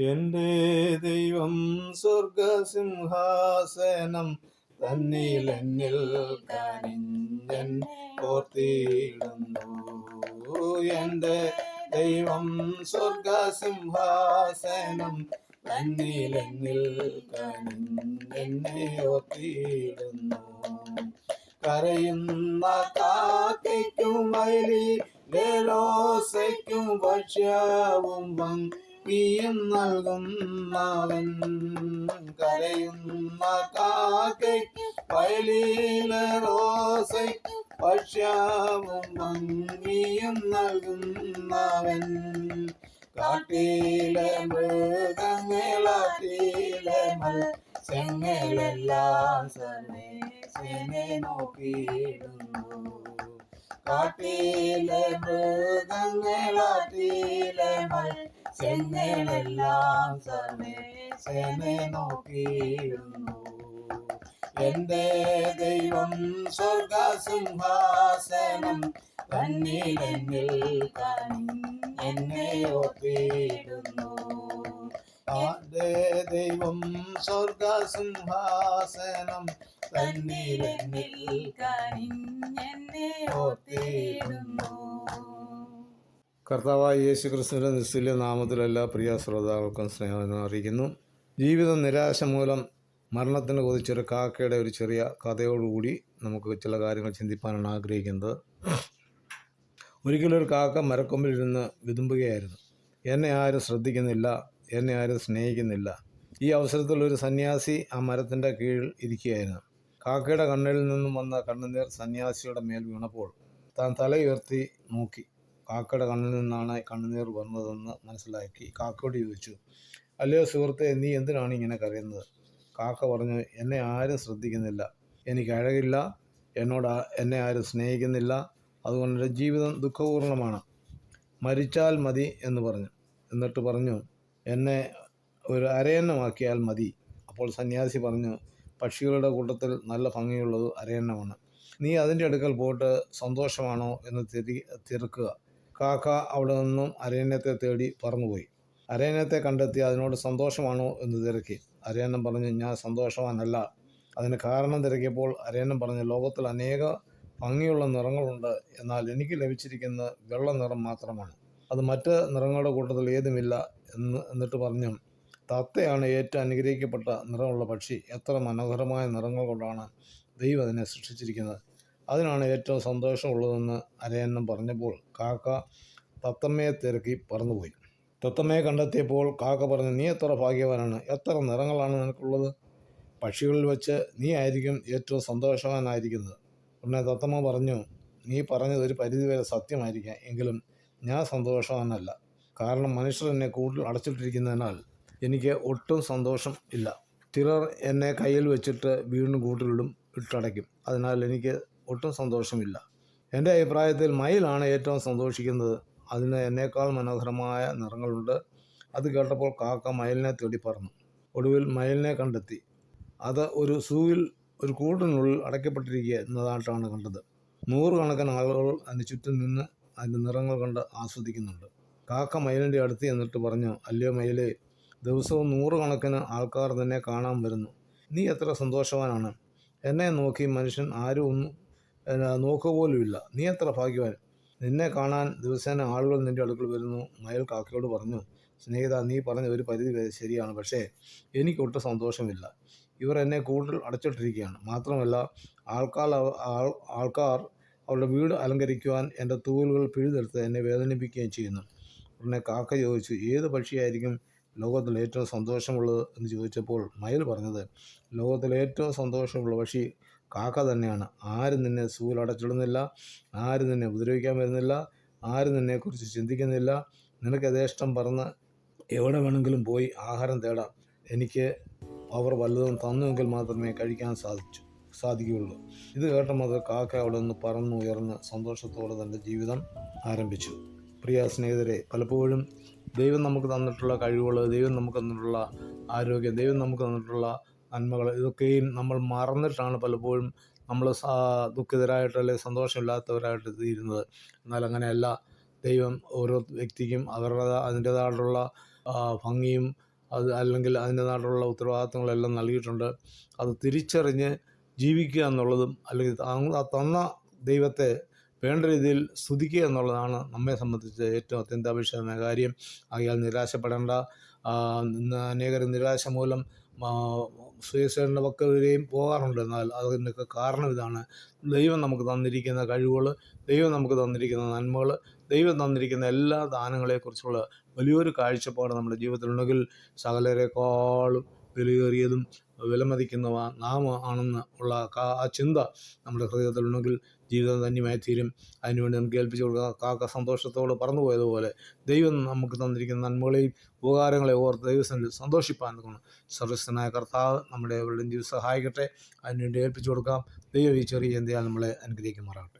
എന്റെ ദൈവം സ്വർഗസിംഹാസനം തന്നിൽ എന്നിൽ കനിഞ്ഞൻ ഓർത്തിയിടുന്നു എന്റെ ദൈവം സ്വർഗസിംഹാസനം തന്നിൽ എന്നിൽ കനിഞ്ഞെന്നെ ഓർത്തിയിടുന്നു കരയുന്ന കാക്കയ്ക്കും വയലിലോസയ്ക്കും ഭക്ഷ്യവും ഭംഗിയും അവൻ കരയുന്ന കാക്കയ്ക്കും വയലിലെ റോസയ്ക്കും മങ്ങിയും ഭംഗിയും അവൻ കാട്ടിലെ മൃഗങ്ങളാട്ടിലെ മത്സ്യങ്ങളെല്ലാം സർവേശനെ നോക്കിയിടുന്നു. കാട്ടിലെ മൃഗങ്ങളാട്ടിലെ മത്സ്യങ്ങളെല്ലാം സർവേശനെ നോക്കിയിരുന്നു. എന്റെ ദൈവം സ്വർഗസിംഹാസനം കണ്ണിലെന്നിൽ കണി എന്നെ ഓർത്തിടുന്നു ആന്റെ ദൈവം സ്വർഗസിംഹാസനം കണ്ണിലെന്നിൽ എന്നെ ഓർത്തിടുന്നു കർത്താവായ യേശു ക്രിസ്തുവിന്റെ നിസ്തുല്യ നാമത്തിൽ എല്ലാ പ്രിയ ശ്രോതാക്കൾക്കും സ്നേഹം അറിയിക്കുന്നു. ജീവിത നിരാശ മൂലം മരണത്തിന് കൊതിച്ചൊരു കാക്കയുടെ ഒരു ചെറിയ കഥയോടുകൂടി നമുക്ക് ചില കാര്യങ്ങൾ ചിന്തിപ്പാനാണ് ആഗ്രഹിക്കുന്നത്. ഒരിക്കലൊരു കാക്ക മരക്കൊമ്പിൽ മരക്കൊമ്പിലിരുന്ന് വിതുമ്പുകയായിരുന്നു. എന്നെ ആരും ശ്രദ്ധിക്കുന്നില്ല എന്നെ ആരും സ്നേഹിക്കുന്നില്ല. ഈ അവസരത്തിൽ ഒരു സന്യാസി ആ മരത്തിന്റെ കീഴിൽ ഇരിക്കുകയായിരുന്നു. കാക്കയുടെ കണ്ണിൽ നിന്നും വന്ന കണ്ണുനീർ സന്യാസിയുടെ മേൽ വീണപ്പോൾ താൻ തലയുയർത്തി നോക്കി. കാക്കയുടെ കണ്ണിൽ നിന്നാണ് കണ്ണുനീർ വന്നതെന്ന് മനസ്സിലാക്കി കാക്കയോട് ചോദിച്ചു അല്ലയോ സുഹൃത്തെ നീ എന്തിനാണ് ഇങ്ങനെ കരയുന്നത്? കാക്ക പറഞ്ഞു എന്നെ ആരും ശ്രദ്ധിക്കുന്നില്ല. എനിക്ക് അഴകില്ല. എന്നോട് എന്നെ ആരും സ്നേഹിക്കുന്നില്ല. അതുകൊണ്ട് ജീവിതം ദുഃഖപൂർണമാണ് മരിച്ചാൽ മതി എന്ന് പറഞ്ഞു. എന്നിട്ട് പറഞ്ഞു എന്നെ ഒരു അരയന്നമാക്കിയാൽ മതി. അപ്പോൾ സന്യാസി പറഞ്ഞു പക്ഷികളുടെ കൂട്ടത്തിൽ നല്ല ഭംഗിയുള്ളത് അരയന്നമാണ്. നീ അതിന്റെ അടുക്കൽ പോയിട്ട് സന്തോഷമാണോ എന്ന് തിരി തിരക്കുക. കാക്ക അവിടെ നിന്നും അരയന്നത്തെ തേടി പറന്നുപോയി. അരയന്നത്തെ കണ്ടെത്തി അതിനോട് സന്തോഷമാണോ എന്ന് തിരക്കി. അരയന്നം പറഞ്ഞു ഞാൻ സന്തോഷവാനല്ല. അതിന് കാരണം തിരക്കിയപ്പോൾ അരയന്നം പറഞ്ഞു ലോകത്തിൽ അനേക ഭംഗിയുള്ള നിറങ്ങളുണ്ട്. എന്നാൽ എനിക്ക് ലഭിച്ചിരിക്കുന്ന വെള്ള നിറം മാത്രമാണ്. അത് മറ്റ് നിറങ്ങളുടെ കൂട്ടത്തിൽ ഏതുമില്ല എന്ന് എന്നിട്ട് പറഞ്ഞു തത്തയാണ് ഏറ്റവും അനുഗ്രഹിക്കപ്പെട്ട നിറമുള്ള പക്ഷി. എത്ര മനോഹരമായ നിറങ്ങൾ കൊണ്ടാണ് ദൈവം അതിനെ സൃഷ്ടിച്ചിരിക്കുന്നത്. അതിനാണ് ഏറ്റവും സന്തോഷമുള്ളതെന്ന് അരയന്നം പറഞ്ഞപ്പോൾ കാക്ക തത്തമ്മയെ തിരക്കി പറന്നുപോയി. തത്തമ്മയെ കണ്ടെത്തിയപ്പോൾ കാക്ക പറഞ്ഞു നീ എത്ര ഭാഗ്യവാനാണ്? എത്ര നിറങ്ങളാണ് നിനക്കുള്ളത്? പക്ഷികളിൽ വെച്ച് നീ ആയിരിക്കും ഏറ്റവും സന്തോഷവാനായിരിക്കുന്നത്. ഉടനെ തത്തമ്മ പറഞ്ഞു നീ പറഞ്ഞത് ഒരു പരിധിവരെ സത്യമായിരിക്കാം എങ്കിലും ഞാൻ സന്തോഷവാനല്ല. കാരണം മനുഷ്യർ എന്നെ കൂടുതൽ അടച്ചിട്ടിരിക്കുന്നതിനാൽ എനിക്ക് ഒട്ടും സന്തോഷം ഇല്ല. ചിലർ എന്നെ കയ്യിൽ വെച്ചിട്ട് വീണ്ടും കൂട്ടിലിടും ഇട്ടടയ്ക്കും. അതിനാൽ എനിക്ക് ഒട്ടും സന്തോഷമില്ല. എന്റെ അഭിപ്രായത്തിൽ മയിലാണ് ഏറ്റവും സന്തോഷിക്കുന്നത്. അതിന് എന്നേക്കാൾ മനോഹരമായ നിറങ്ങളുണ്ട്. അത് കേട്ടപ്പോൾ കാക്ക മയിലിനെ തേടി പറന്നു. ഒടുവിൽ മയിലിനെ കണ്ടെത്തി. അത് ഒരു സൂവിൽ ഒരു കൂട്ടിനുള്ളിൽ അടയ്ക്കപ്പെട്ടിരിക്കുക എന്നതായിട്ടാണ് കണ്ടത്. നൂറുകണക്കിന് ആളുകൾ അതിന് ചുറ്റും നിന്ന് അതിന്റെ നിറങ്ങൾ കണ്ട് ആസ്വദിക്കുന്നുണ്ട്. കാക്ക മയിലിന്റെ അടുത്ത് എന്നിട്ട് പറഞ്ഞു അല്ലയോ മയിലേ ദിവസവും നൂറുകണക്കിന് ആൾക്കാർ തന്നെ കാണാൻ വരുന്നു. നീ എത്ര സന്തോഷവാനാണ്. എന്നെ നോക്കി മനുഷ്യൻ ആരും ഒന്നും നോക്കുക പോലുമില്ല നീ എത്ര ഭാഗ്യവാൻ. നിന്നെ കാണാൻ ദിവസേന ആളുകൾ നിന്റെ അടുക്കൽ വരുന്നു. മയൽ കാക്കയോട് പറഞ്ഞു സ്നേഹിത നീ പറഞ്ഞ ഒരു പരിധി വരെ ശരിയാണ്. പക്ഷേ എനിക്ക് എനിക്കൊട്ടും സന്തോഷമില്ല. ഇവർ എന്നെ കൂടുതൽ അടച്ചിട്ടിരിക്കുകയാണ്. മാത്രമല്ല ആൾക്കാർ ആൾക്കാർ അവരുടെ വീട് അലങ്കരിക്കുവാൻ എന്റെ തൂവലുകൾ പിഴുതെടുത്ത് എന്നെ വേദനിപ്പിക്കുകയും ചെയ്യുന്നു. ഉടനെ കാക്ക ചോദിച്ചു ഏത് പക്ഷിയായിരിക്കും ലോകത്തിൽ ഏറ്റവും സന്തോഷമുള്ളത്? എന്ന് ചോദിച്ചപ്പോൾ മയിൽ പറഞ്ഞത് ലോകത്തിൽ ഏറ്റവും സന്തോഷമുള്ള പക്ഷി കാക്ക തന്നെയാണ്. ആരും നിന്നെ സൂലടച്ചിടുന്നില്ല ആരും നിന്നെ ഉപദ്രവിക്കാൻ വരുന്നില്ല ആരും നിന്നെക്കുറിച്ച് ചിന്തിക്കുന്നില്ല. നിനക്ക് യഥേഷ്ടം പറന്ന് എവിടെ വേണമെങ്കിലും പോയി ആഹാരം തേടാം. എനിക്ക് അവർ വല്ലതും തന്നുവെങ്കിൽ മാത്രമേ കഴിക്കാൻ സാധിച്ചു സാധിക്കുകയുള്ളൂ. ഇത് കേട്ട മുതൽ കാക്ക അവിടെ നിന്ന് പറന്നു ഉയർന്ന് സന്തോഷത്തോടെ തന്റെ ജീവിതം ആരംഭിച്ചു. പ്രിയ സ്നേഹിതരെ പലപ്പോഴും ദൈവം നമുക്ക് തന്നിട്ടുള്ള കഴിവുകൾ ദൈവം നമുക്ക് തന്നിട്ടുള്ള ആരോഗ്യം ദൈവം നമുക്ക് തന്നിട്ടുള്ള നന്മകൾ ഇതൊക്കെയും നമ്മൾ മറന്നിട്ടാണ് പലപ്പോഴും നമ്മൾ ദുഃഖിതരായിട്ട് അല്ലെങ്കിൽ സന്തോഷമില്ലാത്തവരായിട്ട് തീരുന്നത്. എന്നാൽ അങ്ങനെയല്ല. ദൈവം ഓരോ വ്യക്തിക്കും അവരുടെ അതിന്റേതായിട്ടുള്ള ഭംഗിയും അത് അല്ലെങ്കിൽ അതിന്റെതായിട്ടുള്ള ഉത്തരവാദിത്തങ്ങളെല്ലാം നൽകിയിട്ടുണ്ട്. അത് തിരിച്ചറിഞ്ഞ് ജീവിക്കുക എന്നുള്ളതും അല്ലെങ്കിൽ തന്ന ദൈവത്തെ വേണ്ട രീതിയിൽ സ്തുതിക്കുക എന്നുള്ളതാണ് നമ്മെ സംബന്ധിച്ച് ഏറ്റവും അത്യന്താപേക്ഷിതമായ കാര്യം. ആകയാൽ നിരാശപ്പെടേണ്ട അനേകർ നിരാശ മൂലം സൂയിസൈഡിന്റെ പക്ക വരെയും പോകാറുണ്ട്. എന്നാൽ അതിനൊക്കെ കാരണം ഇതാണ്. ദൈവം നമുക്ക് തന്നിരിക്കുന്ന കഴിവുകൾ ദൈവം നമുക്ക് തന്നിരിക്കുന്ന നന്മകൾ ദൈവം തന്നിരിക്കുന്ന എല്ലാ ദാനങ്ങളെക്കുറിച്ചുള്ള വലിയൊരു കാഴ്ചപ്പാട് നമ്മുടെ ജീവിതത്തിലുണ്ടെങ്കിൽ സകലരെക്കാളും വിലയേറിയതും വിലമതിക്കുന്നവ നാം ആണെന്ന് ഉള്ള ആ ചിന്ത നമ്മുടെ ഹൃദയത്തിലുണ്ടെങ്കിൽ ജീവിതം ധന്യമായി തീരും അതിനുവേണ്ടി നമുക്ക് ഏൽപ്പിച്ചു കൊടുക്കുക കാക്ക സന്തോഷത്തോട് പറന്നു പോയതുപോലെ ദൈവം നമുക്ക് തന്നിരിക്കുന്ന നന്മകളെയും ഉപകാരങ്ങളെയും ഓർത്ത് ദൈവസന്നിധി സന്തോഷിപ്പാൻ തോന്നുന്നു സർവസ്വനായ കർത്താവ് നമ്മുടെ എവരുടെയും ജീവിതം സഹായിക്കട്ടെ. അതിനുവേണ്ടി ഏൽപ്പിച്ചു കൊടുക്കാം. ദൈവം ഈ ചെറിയ ചിന്തയാൽ നമ്മളെ അനുഗ്രഹിക്കുമാറാകട്ടെ.